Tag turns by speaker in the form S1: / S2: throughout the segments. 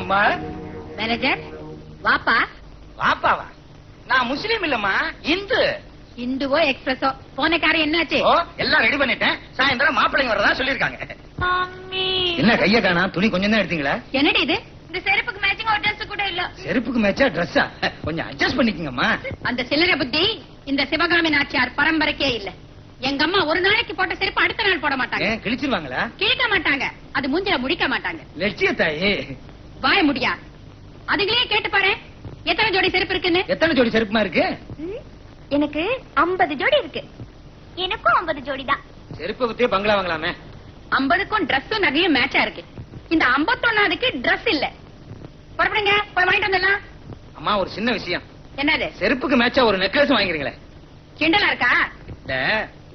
S1: அம்மா.
S2: மேனேஜர் வாப்பா.
S1: வாப்பாவா? நான் முஸ்லீம் இல்லம்மா இந்து.
S2: இந்துவோ எக்ஸ்பிரஸோ. போன என்னாச்சு?
S1: ஓ எல்லாம் ரெடி பண்ணிட்டேன். சாயந்தரம் மாப்பிள்ளைங்க வரதா சொல்லிருக்காங்க என்ன கைய காணா? துணி கொஞ்சம் தான் எடுத்தீங்களா?
S2: என்னடி இது? இந்த செருப்புக்கு மேட்சிங் ஒரு ட்ரெஸ் கூட இல்ல.
S1: செருப்புக்கு மேட்சா ட்ரெஸ்ஸா கொஞ்சம் அட்ஜஸ்ட் பண்ணிக்கங்கம்மா.
S2: அந்த சில்லறை புத்தி இந்த சிவகாமி நாச்சியார் பரம்பரைக்கே இல்ல. எங்க அம்மா ஒரு நாளைக்கு போட்ட செருப்பு அடுத்த நாள் போட மாட்டாங்க.
S1: ஏன் கிழிச்சிருவாங்களா?
S2: கிழிக்க மாட்டாங்க. அது மூஞ்சில முடிக்க மாட்டாங்க.
S1: லட்சிய தாயி
S2: வாய முடியா? அதுங்களே கேட்டு பாரு எத்தனை ஜோடி செருப்பு இருக்குன்னு?
S1: எத்தனை ஜோடி செருப்புமா இருக்கு?
S3: எனக்கு 50 ஜோடி இருக்கு. எனக்கும் 50 ஜோடி தான்.
S1: செருப்பை பத்தியே பங்களா வாங்கலாமே.
S2: ஐம்பதுக்கும் ட்ரெஸ்ஸும் நகையும் மேட்சா இருக்கு. இந்த ஐம்பத்தொன்னாவதுக்கு Dress இல்ல. புறப்படுங்க போய் வாங்கிட்டு வந்துடலாம்.
S1: அம்மா ஒரு சின்ன விஷயம்.
S2: என்னது?
S1: செருப்புக்கு மேட்சா ஒரு நெக்லஸ் வாங்கிக்கிறீங்களே.
S2: கிண்டலா இருக்கா?
S1: இல்ல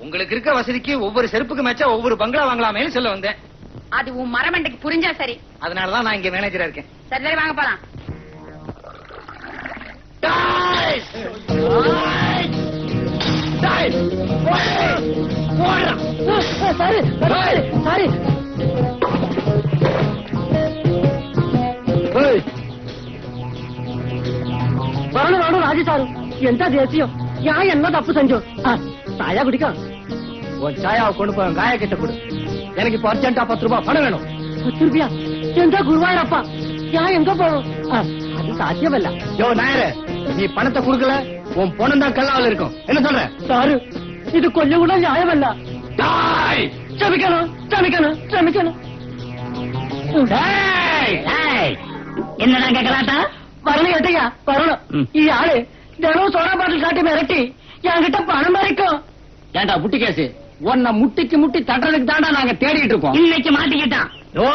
S1: உங்களுக்கு இருக்க வசதிக்கு ஒவ்வொரு செருப்புக்கு மேட்சா ஒவ்வொரு பங்களா வாங்கலாமேன்னு சொல்ல வந்தேன்.
S2: அது உன் மரமண்டைக்கு புரிஞ்சா சரி
S1: அதனாலதான் நான் இங்க மேனேஜரா இருக்கேன்
S2: சரி சரி வாங்க போலாம்
S4: sorry sorry sorry Varuna Varuna Raju sir ఎంత దేశీయం యా என்ன தப்பு செஞ்சோம் சாயா குடிக்கும்
S1: ஒரு சாயாவை கொண்டு போய் காய கிட்ட கொடு எனக்கு இப்ப அர்ஜென்டா பத்து ரூபாய் பணம் வேணும்.
S4: பத்து ரூபாயா? எந்த குருவாயூரப்பா? நான் எங்க போறோம்? அது சாத்தியமல்ல.
S1: யோ நாயரு நீ பணத்தை கொடுக்கல உன் பணம் தான் கல்லாவில் இருக்கும். என்ன சொல்ற?
S4: சாரு இது கொஞ்சம் கூட நியாயமல்ல. சமிக்கணும் சமிக்கணும் சமிக்கணும்
S5: என்னடா
S4: கேட்கலாட்டா வரணும் எட்டையா
S5: வரணும்.
S4: இது ஆளு தினம் சோடா பாட்டில் காட்டி மிரட்டி என்கிட்ட பணம் மறைக்கும்
S5: ஏன்டா புட்டி கேசு? உன்னை முட்டிக்கு முட்டி தட்டுறதுக்கு தாண்டா நாங்க தேடிட்டு இருக்கோம். இன்னைக்கு மாட்டிக்கிட்டான். ஓ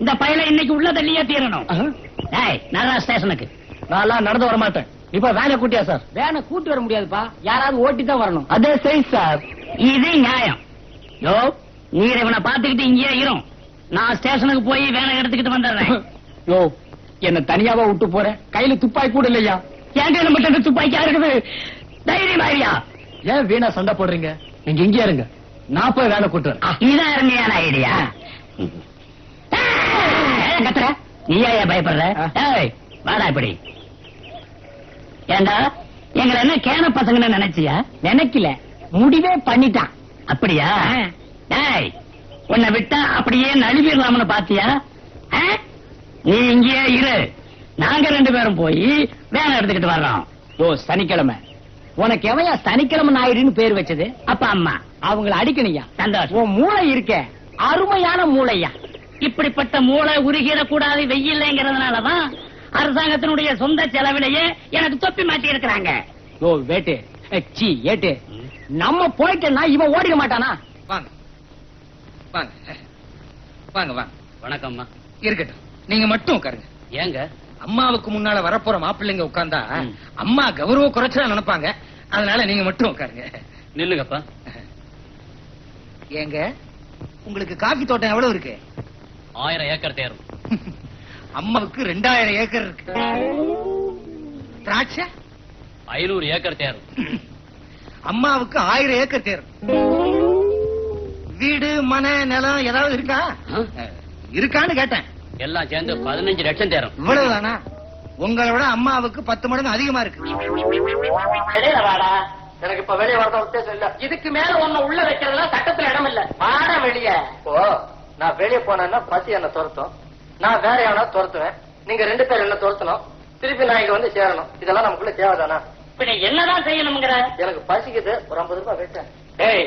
S5: இந்த பயல இன்னைக்கு உள்ள தள்ளியே தீரணும் டேய் நல்லா ஸ்டேஷனுக்கு.
S1: நான் நடந்து வர மாட்டேன். இப்ப வேலை கூட்டியா சார்?
S5: வேனை கூட்டி வர முடியாதுப்பா. யாராவது ஓட்டி தான் வரணும்.
S1: அதே சைஸ் சார்.
S5: இது நியாயம். யோ நீர் இவனை பாத்துக்கிட்டு இங்கேயே இரும். நான் ஸ்டேஷனுக்கு போய் வேலை எடுத்துக்கிட்டு வந்துடுறேன்.
S1: யோ என்ன தனியாவா விட்டு போறேன் கையில துப்பாக்கி கூட இல்லையா?
S5: என் கையில மட்டும் துப்பாக்கியா இருக்குது? தைரியம் ஆரியா
S1: ஏன் வீணா சண்டை போடுறீங்க? நீங்க இங்கே இருங்க. நான் போய் வேலை கூட்டுறேன்.
S5: இதான் அருமையான ஐடியா கத்துற. நீ ஏன் பயப்படுற? ஏய், வாடா இப்படி. ஏண்டா எங்களை என்ன கேன பசங்கன்னு நினைச்சியா? நினைக்கல. முடிவே பண்ணிட்டான். அப்படியா? டேய் உன்னை விட்டா அப்படியே நழுவிடலாம்னு பாத்தியா? நீ இங்கேயே இரு. நாங்க ரெண்டு பேரும் போய் வேலை எடுத்துக்கிட்டு வர்றோம்.
S1: ஓ சனிக்கிழமை. உனக்கு எவையா சனிக்கிழமை ஞாயிறுன்னு பேர் வச்சது?
S5: அப்பா அம்மா.
S1: அவங்கள அடிக்கணியா
S5: சந்தோஷம்.
S1: உன் மூளை இருக்க. அருமையான மூளையா.
S5: இப்படிப்பட்ட மூளை உருகிடக் கூடாது வெயில்லைங்கிறதுனாலதான் அரசாங்கத்தினுடைய சொந்த செலவிலேயே எனக்கு தொப்பி மாட்டி இருக்கிறாங்க
S1: ஓ வேட்டு சி ஏட்டு. நம்ம போயிட்டேன்னா இவன் ஓடிட மாட்டானா? வாங்க. வாங்க. வாங்க வாங்க.
S5: வணக்கம்மா
S1: இருக்கட்டும். நீங்க மட்டும் உட்காருங்க.
S5: ஏங்க?
S1: அம்மாவுக்கு முன்னால வரப்போற மாப்பிள்ளைங்க உட்கார்ந்தா. அம்மா கௌரவ குறைச்சா நினைப்பாங்க. அதனால நீங்க மட்டும் உட்காருங்க.
S5: நில்லுங்கப்பா.
S1: ஏங்க உங்களுக்கு காஃபி தோட்டம் எவ்வளவு இருக்கு?
S5: ஆயிரம் ஏக்கர் தேரும்.
S1: அம்மாவுக்கு ரெண்டாயிரம் ஏக்கர் இருக்கு. திராட்சை?
S5: ஐநூறு ஏக்கர் தேரும்.
S1: அம்மாவுக்கு ஆயிரம் ஏக்கர் தேரும். வீடு மன நிலம் ஏதாவது இருக்கா? இருக்கான்னு கேட்டேன்.
S5: எல்லாம் சேர்ந்து பதினஞ்சு லட்சம் தேரும்.
S1: இவ்வளவுதானா? உங்களை விட அம்மாவுக்கு பத்து மடங்கு அதிகமா இருக்கு.
S4: எனக்கு இப்ப வெளியே வரத உத்தேசம் இல்ல. இதுக்கு மேல ஒண்ணு உள்ள வைக்கிறதுல சட்டத்துல இடம் இல்ல. வாடா வெளிய.
S6: ஓ நான் வெளிய போனேன்னா பசி என்ன துரத்தும். நான் வேற எவனா துரத்துவேன். நீங்க ரெண்டு பேரும் என்ன துரத்தணும். திருப்பி நான் இங்க வந்து சேரணும். இதெல்லாம் நமக்குள்ள தேவைதானா?
S5: இப்ப நீ என்னதான் செய்யணுங்கிற
S6: எனக்கு பசிக்குது. ஒரு ஐம்பது ரூபாய் வச்சேன்
S5: ஏய்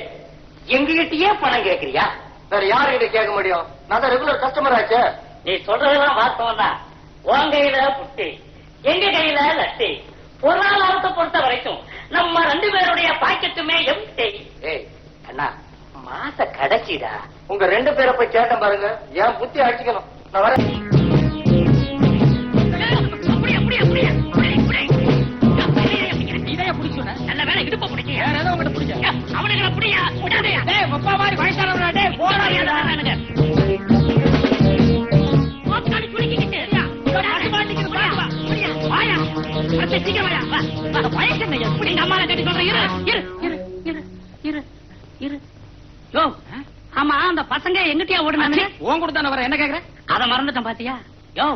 S5: எங்ககிட்டயே பணம் கேக்குறியா?
S6: வேற யாருகிட்ட கேட்க முடியும்? நான் தான் ரெகுலர் கஸ்டமர் ஆச்சே.
S5: நீ சொல்றதெல்லாம் வாஸ்தவம் தான். உன் கையில புட்டி எங்க கையில லட்டி பொருளாதாரத்தை பொறுத்த வரைக்கும் நம்ம ரெண்டு பேருடைய பாக்கெட்டுமே எம்டி
S6: அண்ணா மாச கடைசிடா. உங்க ரெண்டு பேரை போய் கேட்டேன் பாருங்க. என் புத்தி அடிச்சுக்கணும்? நான் வரேன்.
S5: இதைய பிடிச்சுன நல்ல வேலை இடுப்ப பிடிக்க? வேற எப்படி எங்க அம்மாவை கட்டி சொல்றேன் இரு இரு இரு இரு இரு இரு. யோ ஆமா அந்த பசங்க எங்கிட்டயா ஓடுனாங்க?
S1: உன் கூட தானே வர என்ன கேக்குற?
S5: அத மறந்துட்டேன் பாத்தியா? யோ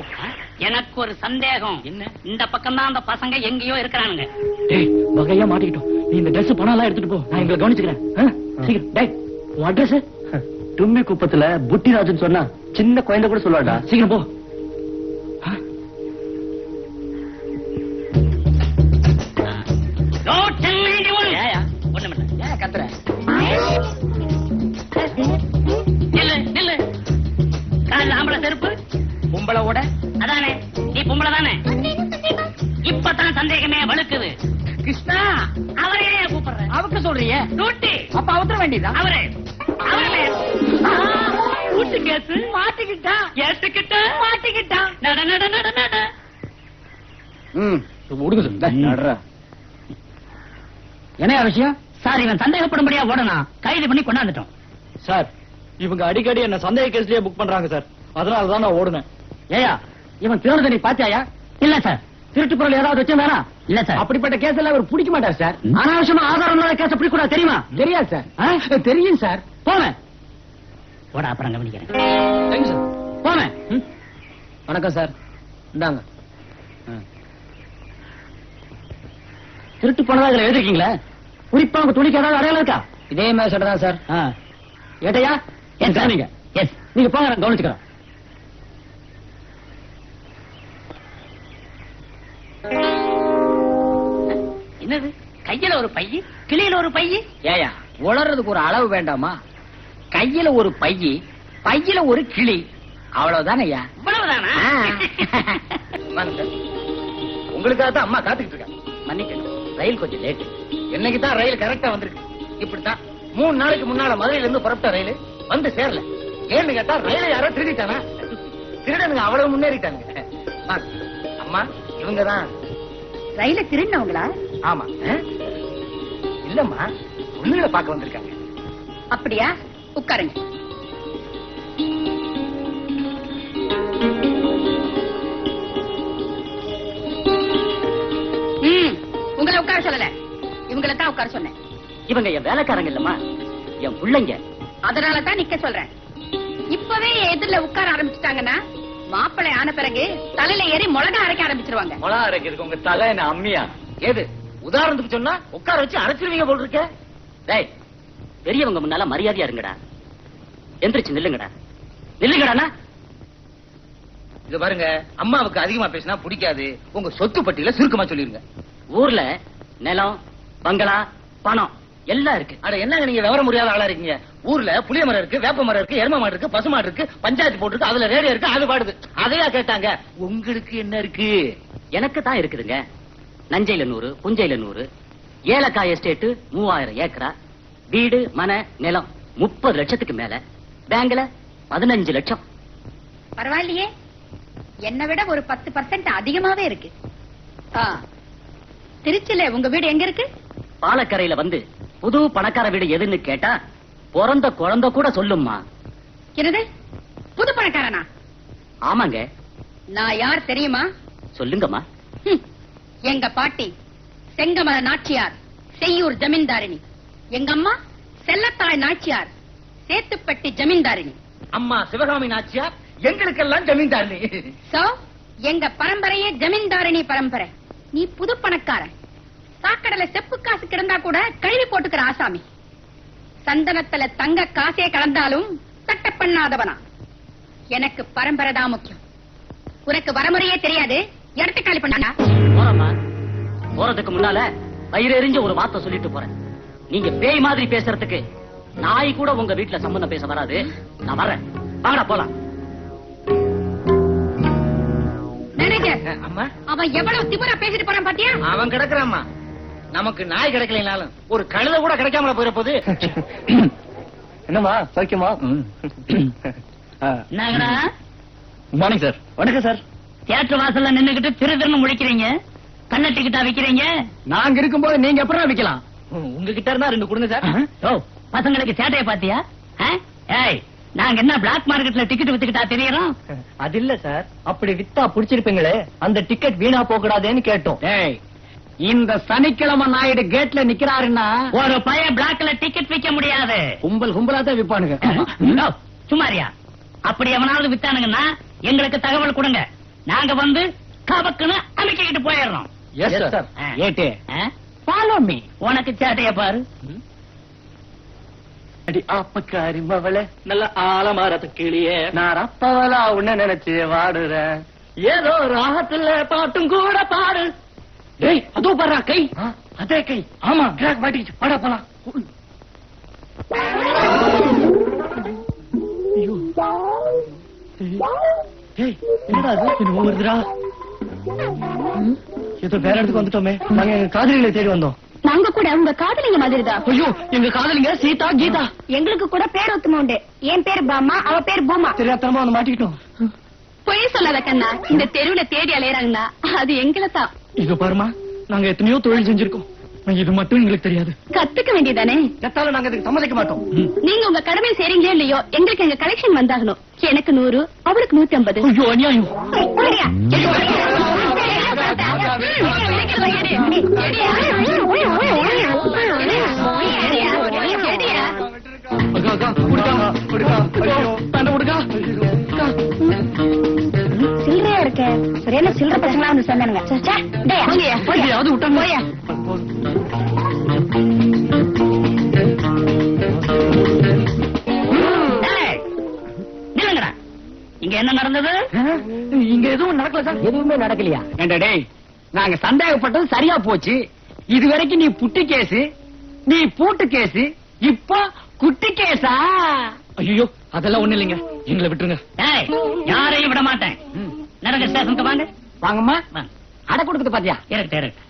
S5: எனக்கு ஒரு சந்தேகம்.
S4: என்ன?
S5: இந்த பக்கம் தான் அந்த பசங்க எங்கேயோ இருக்கிறானுங்க.
S4: டேய் வகையா மாட்டிக்கிட்டோம். நீ இந்த Dress பணம் எடுத்துட்டு போ. நான் எங்களை கவனிச்சுக்கிறேன்? சீக்கிரம். டேய் உன் அட்ரஸ்
S1: தும்மி குப்பத்துல புட்டிராஜன் சொன்னா சின்ன குழந்தை கூட சொல்லுவாடா
S4: சீக்கிரம் போ. சொல்றியே
S5: டூட்டி
S4: அப்ப அவத்தர வேண்டியதா?
S5: அவரே. அவரே கூட்டு கேசு.
S4: மாட்டிக்கிட்டான்
S5: கேட்டுக்கிட்ட
S4: மாட்டிக்கிட்டான்
S5: நட நட நட நட.
S4: ம் விடுங்க சார் நடுறா. என்ன விஷயம்?
S5: சார் இவன் சந்தேகப்படும்படியா ஓடனா? கைது பண்ணி கொண்டாந்துட்டோம்.
S4: சார் இவங்க அடிக்கடி என்ன சந்தேக கேஸ்லயே புக் பண்றாங்க சார். அதனால தான் நான் ஓடுனேன். ஏயா இவன் நீ பாத்தியாயா?
S5: இல்ல சார்.
S4: திருட்டு பொருள் ஏதாவது வச்சிருந்தானா
S5: இல்ல சார்.
S4: அப்படிப்பட்ட கேஸ் எல்லாம் அவர் பிடிக்க மாட்டார் சார். அனாவசியமா ஆதாரம் இல்லாத கேஸ் பிடிக்க கூடாது தெரியுமா? தெரியாது சார். தெரியும் சார். போவேன்
S5: ஓட அப்புறம் கவனிக்கிறேன்
S4: தேங்க்யூ சார் போவேன் வணக்கம் சார். இந்தாங்க. திருட்டு போனதா இதுல எழுதிருக்கீங்களா? குறிப்பா உங்க துணிக்கு ஏதாவது அடையாளம் இருக்கா? இதே மாதிரி தான் சார்? ஏட்டையா?
S5: எஸ் சார்
S4: நீங்க
S5: எஸ்
S4: நீங்க போங்க நான் கவனிச்சுக்கிறேன்.
S5: என்னது? கையில ஒரு பைய கிளியில ஒரு பைய?
S4: ஏயா உளறதுக்கு ஒரு அளவு வேண்டாமா? கையில ஒரு பையி பையில ஒரு கிளி. அவ்வளவுதானே ஐயா
S5: இவ்வளவுதானா
S1: உங்களுக்காக தான் அம்மா காத்துக்கிட்டு இருக்காங்க
S4: மன்னிக்கணும். ரயில் கொஞ்சம் லேட்டு
S1: என்னைக்கு தான் ரயில் கரெக்டா வந்திருக்கு. இப்படித்தான். மூணு நாளைக்கு முன்னால மதுரையில இருந்து புறப்பட்ட ரயில் வந்து சேரல. ஏன்னு கேட்டா ரயில யாரோ திருடிட்டானா? திருடனுங்க அவ்வளவு முன்னேறிட்டாங்க. அம்மா இவங்க தான்
S2: ரயில திருடினவங்களா?
S1: ஆமா? இல்லம்மா பொண்ணுகளை பார்க்க வந்திருக்காங்க.
S2: அப்படியா? உட்காருங்க. உங்களை உட்கார சொல்லல. இவங்களை தான் உட்கார சொன்னேன்.
S4: இவங்க என் வேலைக்காரங்க இல்லம்மா. என் பிள்ளைங்க.
S2: அதனால தான் நிக்க சொல்றேன். இப்பவே எதிரில உட்கார ஆரம்பிச்சுட்டாங்கன்னா மாப்பிள்ளை ஆன பிறகு தலையில ஏறி மிளகா அரைக்க ஆரம்பிச்சிருவாங்க.
S1: மொளா அரைக்கிறதுக்கு உங்க தலை என்ன அம்மியா? ஏது உதாரணத்துக்கு சொன்னா உட்கார வச்சு அரைச்சிருவீங்க போல் இருக்க.
S5: டேய் பெரியவங்க முன்னால மரியாதையா இருங்கடா. எந்திரிச்சு நில்லுங்கடா. நில்லுங்கடாண்ணா.
S1: இது பாருங்க அம்மாவுக்கு அதிகமா பேசினா பிடிக்காது. உங்க சொத்து பட்டியல சுருக்கமா சொல்லிருங்க.
S5: ஊர்ல நிலம் பங்களா பணம் எல்லாம் இருக்கு.
S1: அட என்னங்க நீங்க விவரம் முடியாத ஆளா இருக்கீங்க? ஊர்ல புளிய மரம் இருக்கு வேப்ப மரம் இருக்கு எரும மாடு இருக்கு பசு மாடு இருக்கு பஞ்சாயத்து போட்டு இருக்கு அதுல ரேடியோ இருக்கு அது பாடுது. அதையா கேட்டாங்க. உங்களுக்கு என்ன இருக்கு?
S5: எனக்கு தான் இருக்குதுங்க. நஞ்சையில நூறு புஞ்சையில நூறு ஏலக்காய் எஸ்டேட் மூவாயிரம் ஏக்கரா. வீடு மன நிலம் முப்பது லட்சத்துக்கு மேல. பேங்க்ல பதினஞ்சு லட்சம்.
S2: பரவாயில்லையே. என்னை விட ஒரு பத்து பர்சன்ட் அதிகமாவே இருக்கு. ஆ, திருச்சியில உங்க வீடு எங்க இருக்கு?
S5: பாலக்கரையில வந்து புது பணக்கார வீடு எதுன்னு கேட்டா பிறந்த குழந்தை கூட சொல்லும்மா.
S2: என்னது? புது பணக்காரனா?
S5: ஆமாங்க.
S2: நான் யார் தெரியுமா?
S5: சொல்லுங்கம்மா.
S2: எங்க பாட்டி செங்கமல நாச்சியார் செய்யூர் ஜமீன்தாரிணி. எங்க அம்மா செல்லத்தாய் நாச்சியார் சேத்துப்பட்டி ஜமீன்தாரிணி.
S1: அம்மா சிவகாமி நாச்சியார் எங்களுக்கெல்லாம் ஜமீன்தார்
S2: சோ எங்க பரம்பரையே ஜமீன்தாரிணி பரம்பரை. நீ புது பணக்காரன். சாக்கடையில செப்பு காசு கிடந்தா கூட கழுவி போட்டுக்கிற ஆசாமி. சந்தனத்துல தங்க காசே கலந்தாலும் சட்ட பண்ணாதவனா. எனக்கு பரம்பரை தான் முக்கியம். உனக்கு வரமுறையே தெரியாது. இடத்தை காலி பண்ணா
S5: போறம்மா போறதுக்கு முன்னால வயிறு எறிஞ்ச ஒரு வார்த்தை சொல்லிட்டு போறேன். நீங்க பேய் மாதிரி பேசுறதுக்கு நாய் கூட உங்க வீட்டுல சம்பந்தம் பேச வராது. நான் வரேன். வாங்கடா போலாம்.
S2: அவன் எவ்வளவு திமிரா பேசிட்டு போறான் பாத்தியா?
S1: அவன் கிடக்குறாம்மா நமக்கு நாய் கிடைக்கலனாலும் ஒரு கழுத கூட கிடைக்காமல போயிட போகுது என்னம்மா சௌக்கியமா? மார்னிங் சார் வணக்கம் சார்
S5: தியேட்டர் வாசல்ல நின்னுகிட்டு திரு திருன்னு முழிக்கிறீங்க? கண்ண டிக்கெட்டா விக்கிறீங்க?
S4: நாங்க இருக்கும்போது நீங்க எப்படா விக்கலாம்?
S1: உங்ககிட்ட இருந்தா ரெண்டு கொடுங்க சார்.
S5: ஓ பசங்களுக்கு சேட்டைய பாத்தியா? ஏய் நாங்க என்ன பிளாக் மார்க்கெட்ல டிக்கெட் வித்துக்கிட்டா தெரியறோம்?
S1: அது இல்ல சார். அப்படி வித்தா புடிச்சிருப்பீங்களே அந்த டிக்கெட் வீணா போக கூடாதுன்னு கேட்டோம்.
S4: டேய் இந்த சனிக்கிழமை நாயுடு கேட்ல நிக்கிறாருன்னா
S5: ஒரு பையன் பிளாக்ல டிக்கெட் விக்க முடியாது.
S4: கும்பல் கும்பலா தான் விப்பானுங்க.
S5: ஓ, சும்மாரியா அப்படி எவனாவது வித்தானுங்கன்னா எங்களுக்கு தகவல் கொடுங்க. நாங்க வந்து கபக்குன்னு அமைக்கிட்டு போயிடுறோம்.
S4: ஏட்டு? ஃபாலோ மீ
S5: உனக்கு சேட்டைய பாரு.
S6: அடி ஆப்பக்காரி மவளே நல்ல ஆலமரத்து கிளியே. நான் அப்பவளா உன்ன நினைச்சு வாடுறேன். ஏதோ ராகத்துல பாட்டும் கூட பாடு.
S4: டேய் அதோ பாரு கை.
S6: அதே கை. ஆமா கிராக் மாட்டிக்கிச்சு. பட போலாம் ஐயோ. வருதுடா. ஏதோ வேற இடத்துக்கு வந்துட்டோமே. நாங்க எங்க காதலிகளை தேடி வந்தோம்.
S3: நாங்க கூட உங்க காதலிங்க மாதிரிதான்.
S6: ஐயோ எங்க காதலிங்க சீதா கீதா.
S3: எங்களுக்கு கூட பேர் ஒத்துமை உண்டு. என் பேர் பாமா அவ பேர் பூமா.
S6: தெரியாதனமா வந்து மாட்டிக்கிட்டோம்.
S3: பொய் சொல்லாத கண்ணா. இந்த தெருவுல தேடி அலையறாங்கன்னா அது எங்களை தான்.
S6: இங்க பாருமா நாங்க எத்தனையோ தொழில் செஞ்சிருக்கோம். இது மட்டும் எங்களுக்கு தெரியாது.
S3: கத்துக்க வேண்டியதானே?
S6: எத்தாலும் நாங்க இதுக்கு சம்மதிக்க மாட்டோம்.
S3: நீங்க உங்க கடமை செய்றீங்களோ இல்லையோ எங்களுக்கு எங்க கலெக்ஷன் வந்தாகணும். எனக்கு நூறு அவளுக்கு நூத்தி ஐம்பது
S6: ஐயோ அநியாயம்.
S3: சில்லறையா இருக்க. சரியான சில்லற பசங்களா வந்து சொன்னானுங்க
S5: என்ன நடந்தது?
S6: இங்க எதுவும் நடக்கல சார்.
S4: எதுவுமே நடக்கலையா? ஏண்டா டேய் நாங்க சந்தேகப்பட்டது சரியா போச்சு. இது வரைக்கும் நீ புட்டி கேஸ் நீ பூட்டு கேஸ் இப்போ குட்டி கேஸா
S6: ஐயோ அதெல்லாம் ஒண்ணு இல்லைங்க. எங்களை விட்டுருங்க.
S5: யாரையும் விட மாட்டேன். நடக்க ஸ்டேஷனுக்கு வாங்க.
S4: வாங்கம்மா.
S5: வாங்க.
S4: அட கொடுக்குது பாத்தியா?
S5: இருக்கு இருக்கு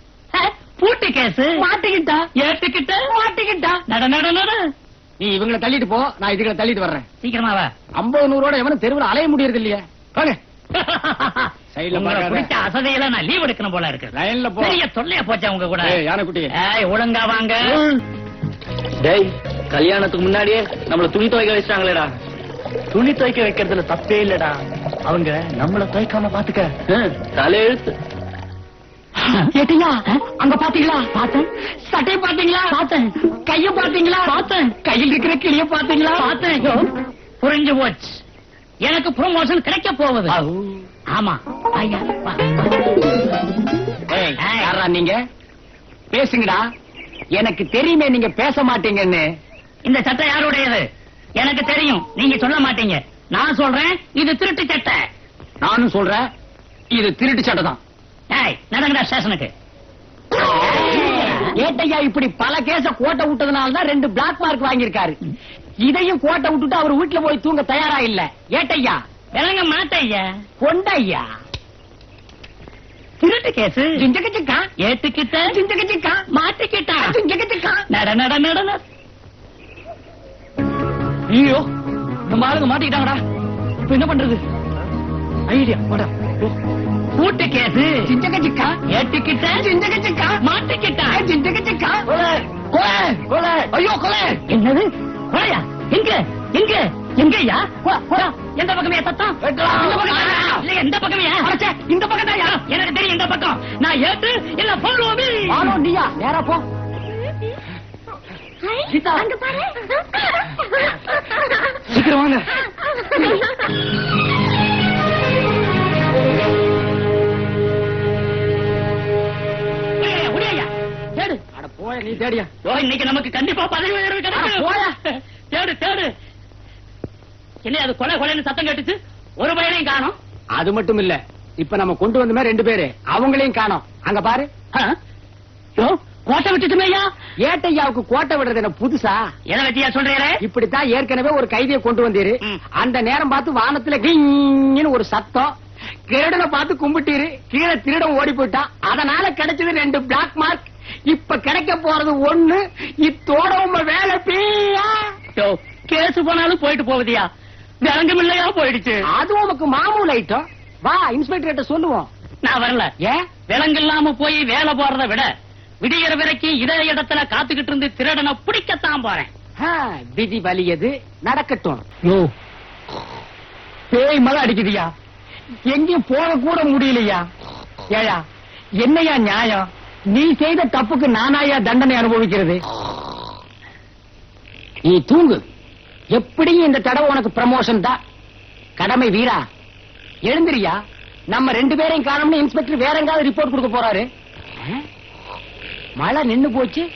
S5: பூட்டு கேஸ்
S4: மாட்டிக்கிட்டா?
S5: ஏத்துக்கிட்ட?
S4: மாட்டிக்கிட்டா?
S5: நட நட நட.
S4: நீ இவங்களை தள்ளிட்டு போ நான் இதுகளை தள்ளிட்டு வர்றேன்.
S5: சீக்கிரமா வா.
S4: ஐம்பது நூறோட எவனும் தெருவில் அலைய முடியறது இல்லையா வாங்க. சைடுல
S5: உங்களை
S4: பார்க்காத.
S5: பிடிச்ச அசதையில நான் லீவ் எடுக்கணும் போல இருக்கு.
S4: லைன்ல போ.
S5: பெரிய தொல்லையா போச்சா உங்க கூட?
S4: ஏய், யானைக்குட்டி
S5: ஏய் ஒழுங்கா வாங்க.
S6: டேய் கல்யாணத்துக்கு முன்னாடியே நம்மள துணி துவைக்க வச்சிட்டாங்களேடா. துணி துவைக்க வைக்கிறதுல தப்பே இல்லடா. அவங்க நம்மள துவைக்காம பாத்துக்க. தலையெழுத்து.
S4: ஏட்டியா அங்க பாத்தீங்களா? பார்த்தேன். சட்டை பாத்தீங்களா பார்த்தேன். கைய பாத்தீங்களா பார்த்தேன். கையில் இருக்கிற கிளிய பாத்தீங்களா
S5: பார்த்தேன். புரிஞ்சு போச்சு. எனக்கு ப்ரொமோஷன் கிடைக்க போகுது ஆமா. ஐயா.
S4: யாரா நீங்க? பேசுங்கடா. எனக்கு தெரியுமே நீங்க பேச மாட்டீங்கன்னு.
S5: இந்த சட்டை யாருடையது? எனக்கு தெரியும். நீங்க சொல்ல மாட்டீங்க. நான் சொல்றேன் இது திருட்டு சட்டை.
S4: நானும் சொல்றேன் இது திருட்டு சட்டை தான்.
S5: நடங்கடா ஸ்டேஷனுக்கு.
S4: ஏட்டையா இப்படி பல கேஸ கோட்டை விட்டதுனால தான் ரெண்டு பிளாக் மார்க் வாங்கியிருக்காரு. இதையும் கோட்டை விட்டுட்டு அவர் வீட்டுல போய் தூங்க தயாரா இல்ல. ஏட்டையா?
S5: விளங்க மாட்டேய்யா.
S4: கொண்டையா?
S5: திருட்டு கேஸ்.
S4: ஜிஞ்சகச்சிக்கா
S5: ஏத்துக்கிட்ட?
S4: ஜிஞ்சகச்சிக்கா
S5: மாட்டிக்கிட்டா?
S4: ஜிஞ்சகச்சிக்கா
S5: நட நட நட நட.
S6: ஐயோ நம்ம ஆளுங்க மாட்டிக்கிட்டாங்கடா. இப்ப என்ன பண்றது? ஐடியா போடா. ஓ,
S5: பூட்டு கேஸ்.
S4: ஜிஞ்சகச்சிக்கா
S5: ஏத்துக்கிட்ட.
S4: ஜிஞ்சகச்சிக்கா
S5: மாட்டிக்கிட்டா.
S4: ஜிஞ்சகச்சிக்கா
S6: கொலை. கொலை. கொலை. ஐயோ கொலை.
S5: என்னது? கொலையா? எங்க? எங்க? எங்கய்யா வா, வா. எந்த பக்கமையா சத்தம்? பக்கமா? இல்ல எந்த பக்கமையா
S4: அடச்சே, இந்த பக்கம் தான்
S5: எனக்கு தெரியும் இந்த பக்கம். நான் ஏத்து இல்ல me.
S4: ஆனோ நீயா? நேரா போ.
S6: சீக்கிரம் வாங்க.
S4: நீ தேடியா?
S5: இன்னைக்கு நமக்கு கண்டிப்பா பதவி உயர்வு. கிடைக்கும். தேடு தேடு. என்ன அது கொலை கொலைன்னு சத்தம் கேட்டுச்சு? ஒரு பையனையும் காணும்.
S4: அது மட்டும் இல்ல இப்ப நம்ம கொண்டு வந்தமே ரெண்டு பேரு. அவங்களையும் காணோம். அங்க பாரு.
S5: கோட்டை விட்டுட்டுமேயா
S4: ஏட்டையாவுக்கு கோட்டை விடுறது என்ன புதுசா?
S5: எதை வச்சியா சொல்றீரே
S4: இப்படித்தான் ஏற்கனவே ஒரு கைதியை கொண்டு வந்தீரு. அந்த நேரம் பார்த்து வானத்துல கிங்னு ஒரு சத்தம். கிரடனை பார்த்து கும்பிட்டீரு. கீழே திருடன் ஓடி போயிட்டான் அதனால கிடைச்சது ரெண்டு பிளாக் மார்க் இப்ப கிடைக்க போறது ஒண்ணு இத்தோட உங்க வேலை பீயா?
S5: கேஸ் போனாலும் போயிட்டு போகுதியா? விளங்கும் இல்லையா போயிடுச்சு?
S4: அது உனக்கு மாமூல் ஐட்டம் வா இன்ஸ்பெக்டர் சொல்லுவோம்.
S5: நான் வரல.
S4: ஏன்
S5: விலங்கு இல்லாம போய் வேலை போறதை விட விடியற வரைக்கும் இதே இடத்துல காத்துக்கிட்டு இருந்து திருடனை பிடிக்கத்தான் போறேன்.
S4: விதி வலியது நடக்கட்டும்.
S6: பேய் மழை அடிக்குதுயா?
S4: எங்கேயும் போக கூட முடியலையா? ஏயா என்னையா நியாயம்? நீ செய்த தப்புக்கு நானாயா தண்டனை அனுபவிக்கிறது? நீ தூங்கு. எப்படியும் இந்த தடவை உனக்கு ப்ரமோஷன் தான். கடமை வீரா. எழுந்திரியா? நம்ம ரெண்டு பேரையும் காணோம்னு இன்ஸ்பெக்டர் வேற எங்காவது ரிப்போர்ட் கொடுக்க போறாரு. மழை நின்னு போச்சு.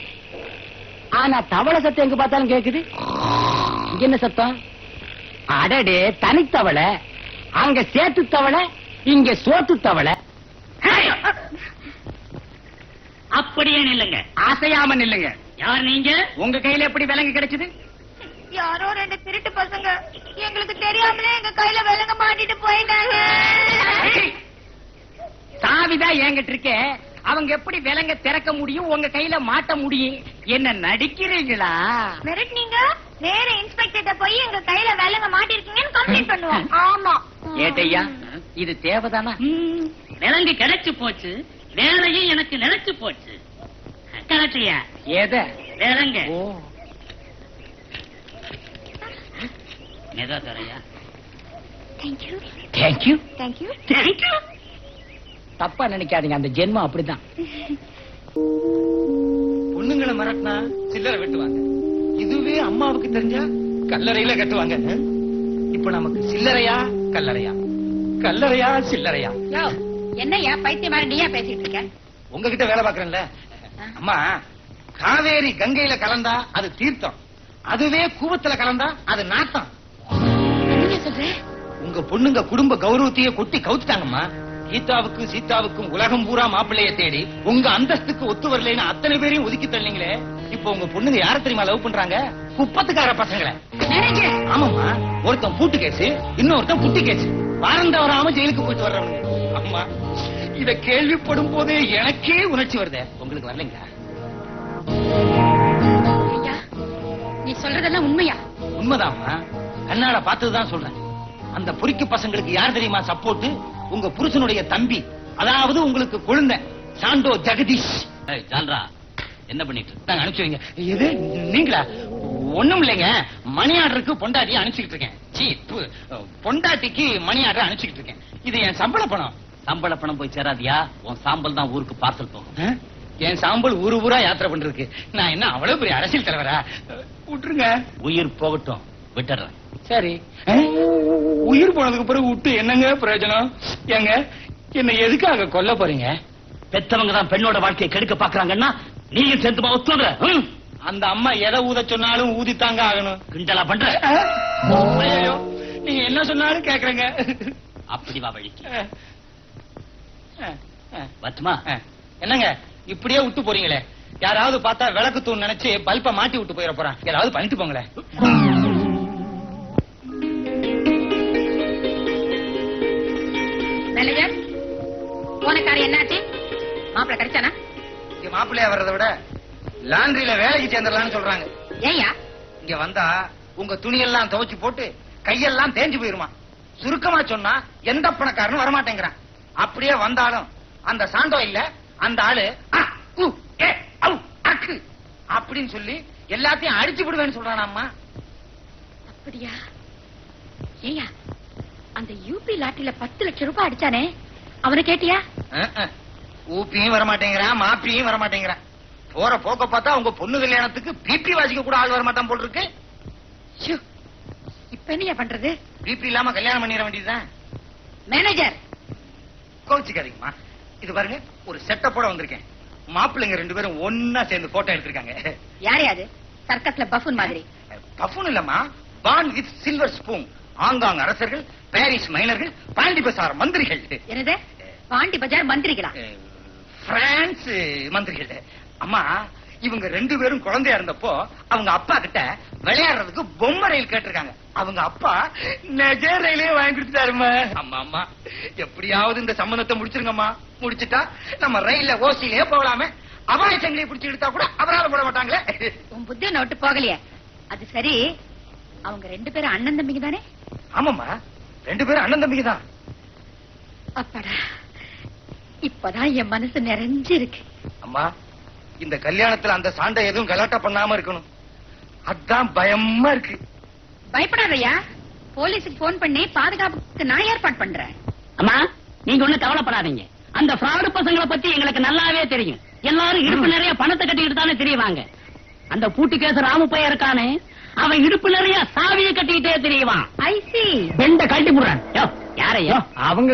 S4: ஆனா தவளை சத்தம் எங்க பார்த்தாலும் கேக்குது. என்ன சத்தம்? அடடே தனித்தவளை. அங்க சேத்து தவளை இங்க சோத்து தவளை
S5: அப்படியே நில்லுங்க.
S4: அசையாம நில்லுங்க.
S5: யார் நீங்க?
S4: உங்க கையில எப்படி விலங்கு கிடைச்சது?
S3: யாரோ ரெண்டு திருட்டு பசங்க. எங்களுக்கு தெரியாமலே எங்க கையில விலங்க மாட்டிட்டு போயிட்டாங்க.
S4: சாவிதான் என்கிட்ட இருக்கே. அவங்க எப்படி விலங்க திறக்க முடியும் உங்க கையில மாட்ட முடியும்? என்ன நடிக்கிறீங்களா?
S3: மிரட்டினீங்க? நேர இன்ஸ்பெக்டர் போய் எங்க கையில விலங்க மாட்டிருக்கீங்கன்னு கம்ப்ளைண்ட் பண்ணுவோம். ஆமா.
S4: ஏட்டையா இது தேவைதானா?
S5: விலங்கு கிடைச்சு போச்சு. வேலையும் எனக்கு நினைச்சு போச்சு. கரெக்டியா
S4: எத?
S5: விலங்கு.
S4: ஓ.
S5: மெதா தரையா.
S4: Thank you
S5: thank you thank you thank you
S4: தப்பா நினைக்காதீங்க அந்த ஜென்மம் அப்படிதான்.
S1: பொண்ணுங்களை மிரட்டினா சில்லறை வெட்டுவாங்க. இதுவே அம்மாவுக்கு தெரிஞ்சா கல்லறையில கட்டுவாங்க. இப்ப நமக்கு சில்லறையா கல்லறையா? கல்லறையா சில்லறையா?
S2: யோ என்னய்யா பைத்தியம் மாதிரி நீயா பேசிட்டு இருக்க?
S1: உங்ககிட்ட வேலை பாக்குறேன்ல அம்மா காவேரி கங்கையில கலந்தா அது தீர்த்தம். அதுவே கூவத்துல கலந்தா அது நாத்தம். உங்க பொண்ணுங்க குடும்ப கௌரவத்தையே கொட்டி கவுத்துட்டாங்கம்மா. கீதாவுக்கு சீதாவுக்கும் உலகம் பூரா மாப்பிள்ளைய தேடி உங்க அந்தஸ்துக்கு ஒத்து வரலைன்னு அத்தனை பேரையும் ஒதுக்கி தள்ளீங்களே இப்போ உங்க பொண்ணுங்க யார தெரியுமா லவ் பண்றாங்க? குப்பத்துக்கார பசங்களை. ஆமாம்மா ஒருத்தன் பூட்டு கேஸ் இன்னொருத்தன் புட்டி கேஸ். வாரம் தவறாம ஜெயிலுக்கு போயிட்டு வர்றவங்க. அம்மா இத கேள்விப்படும் போதே எனக்கே உணர்ச்சி வருதே. உங்களுக்கு வரலைங்க
S2: ஐயா நீ சொல்றதெல்லாம் உண்மையா?
S1: உண்மைதாம்மா. கண்ணாட பார்த்ததுதான் சொல்றேன். அந்த பொறிக்கு பசங்களுக்கு யார் தெரியுமா சப்போர்ட் உங்க புருஷனுடைய தம்பி. அதாவது உங்களுக்கு குழந்தை சாண்டோ ஜெகதீஷ்.
S5: ஜான்ரா என்ன பண்ணிட்டு?
S1: நாங்க அனுப்பிச்சு வைங்க. எது? நீங்களா? ஒண்ணும் இல்லைங்க. மணி ஆர்டருக்கு பொண்டாட்டி அனுப்பிச்சுக்கிட்டு இருக்கேன். பொண்டாட்டிக்கு மணி ஆர்டர் அனுப்பிச்சுக்கிட்டு இருக்கேன். இது என் சம்பள பணம்.
S5: சம்பள பணம் போய் சேராதியா? உன் சாம்பல் தான் ஊருக்கு பார்சல் போகும்?
S1: என் சாம்பல் ஊரு ஊரா யாத்திரை பண்றதுக்கு. நான் என்ன அவ்வளவு பெரிய அரசியல் தலைவரா? விட்டுருங்க.
S5: உயிர் போகட்டும். விட்டுறேன்.
S4: சரி?
S1: உயிர் போனதுக்கு பிறகு விட்டு என்னங்க பிரயோஜனம்? ஏங்க என்ன எதுக்காக கொல்ல போறீங்க?
S5: பெத்தவங்க தான் பெண்ணோட வாழ்க்கையை கெடுக்க பாக்குறாங்கன்னா நீங்க சேர்ந்துமா ஒத்துற
S1: அந்த அம்மா எதை ஊத சொன்னாலும் ஊதித்தாங்க ஆகணும்.
S5: கிண்டலா பண்ற.
S1: நீங்க என்ன சொன்னாலும் கேக்குறேங்க.
S5: அப்படி வா வழிக்கு.
S1: ஆ. என்னங்க? இப்படியே விட்டு போறீங்களே. யாராவது பார்த்தா விளக்கு தூண் நினைச்சு பல்ப மாட்டி விட்டு போயிட போறான். யாராவது பண்ணிட்டு போங்களேன்
S2: போனக்காரி என்னாச்சு? மாப்பிள்ள கிடைச்சானா?
S1: இங்க மாப்பிள்ளையா வர்றதை விட லாண்டரியில வேலைக்கு சேர்ந்துடலாம்னு சொல்றாங்க.
S2: ஏய்யா?
S1: இங்க வந்தா உங்க துணியெல்லாம் துவைச்சு போட்டு கையெல்லாம் தேஞ்சு போயிருமா. சுருக்கமா சொன்னா எந்த பணக்காரனும் வரமாட்டேங்கிறான். அப்படியே வந்தாலும் அந்த சாண்டோ இல்ல. அந்த ஆளு அப்படின்னு சொல்லி எல்லாத்தையும் அடிச்சு விடுவேன்னு சொல்றானாம்மா
S2: அப்படியா? ஏய்யா அந்த யூபி லாட்டில பத்து லட்சம் ரூபாய் அடிச்சானே. அவனை கேட்டியா.
S1: ஊப்பியும் வரமாட்டேங்கிறான் மாப்பியும் வரமாட்டேங்கிறான். போற போக்க பார்த்தா உங்க பொண்ணு கல்யாணத்துக்கு பிபி வாசிக்க கூட ஆள் வரமாட்டான் போல் இருக்கு
S2: இப்ப என்னய்யா பண்றது?
S1: பிபி இல்லாம கல்யாணம் பண்ணிட வேண்டியதுதான்.
S2: மேனேஜர்
S1: கோவிச்சுக்காதீங்கம்மா. இது பாருங்க ஒரு செட்டப்போட வந்திருக்கேன். மாப்பிள்ளைங்க ரெண்டு பேரும் ஒன்னா சேர்ந்து போட்டோ எடுத்திருக்காங்க.
S2: யார் யாது சர்க்கஸ்ல பஃபூன் மாதிரி.
S1: பஃபுன் இல்லம்மா. பான் வித் சில்வர் ஸ்பூன் ஆங்காங் அரசர்கள் பாரிஸ் மைனர்கள் பாண்டி பசார் மந்திரிகள்.
S2: என்னது? பாண்டி பஜார் மந்திரிகளா?
S1: பிரான்ஸ் மந்திரிகள். அம்மா இவங்க ரெண்டு பேரும் குழந்தையா இருந்தப்போ அவங்க அப்பா கிட்ட விளையாடுறதுக்கு பொம்மை ரயில் கேட்டிருக்காங்க. அவங்க அப்பா நெஜ ரயிலே வாங்கி கொடுத்துட்டாருமா அம்மா அம்மா எப்படியாவது இந்த சம்பந்தத்தை முடிச்சிருங்கம்மா. முடிச்சிட்டா நம்ம ரயில்ல ஓசியிலே போகலாமே. அபாய சங்கிலியை பிடிச்சி எடுத்தா கூட அவரால போட மாட்டாங்களே.
S2: உன் புத்தி நோட்டு போகலையே. அது சரி அவங்க ரெண்டு பேரும் அண்ணன் தம்பிங்க தானே?
S1: ஆமாம்மா ரெண்டு பேரும் அண்ணன் தம்பிங்க தான்.
S2: அப்பாடா இப்பதான் என் மனசு நிறைஞ்சிருக்கு.
S1: அம்மா இந்த கல்யாணத்துல அந்த சாண்டை எதுவும் கலாட்டா பண்ணாம இருக்கணும். அதான் பயமா இருக்கு.
S2: பயப்படாதய்யா. போலீஸுக்கு போன் பண்ணி பாதுகாப்புக்கு நான் ஏற்பாடு பண்றேன்.
S5: அம்மா நீங்க ஒண்ணு கவலைப்படாதீங்க. அந்த ஃப்ராடு பசங்களை பத்தி எங்களுக்கு நல்லாவே தெரியும். எல்லாரும் இடுப்பு நிறைய பணத்தை கட்டிக்கிட்டு தானே தெரியவாங்க அந்த பூட்டி கேச ராமு பையன் இருக்கானே அவன் இடுப்பு நிறைய சாவியை கட்டிக்கிட்டே தெரியவான்.
S2: ஐ சி.
S5: பெண்ட கழட்டி போடுறான். யோ, யாரையோ?
S4: அவங்க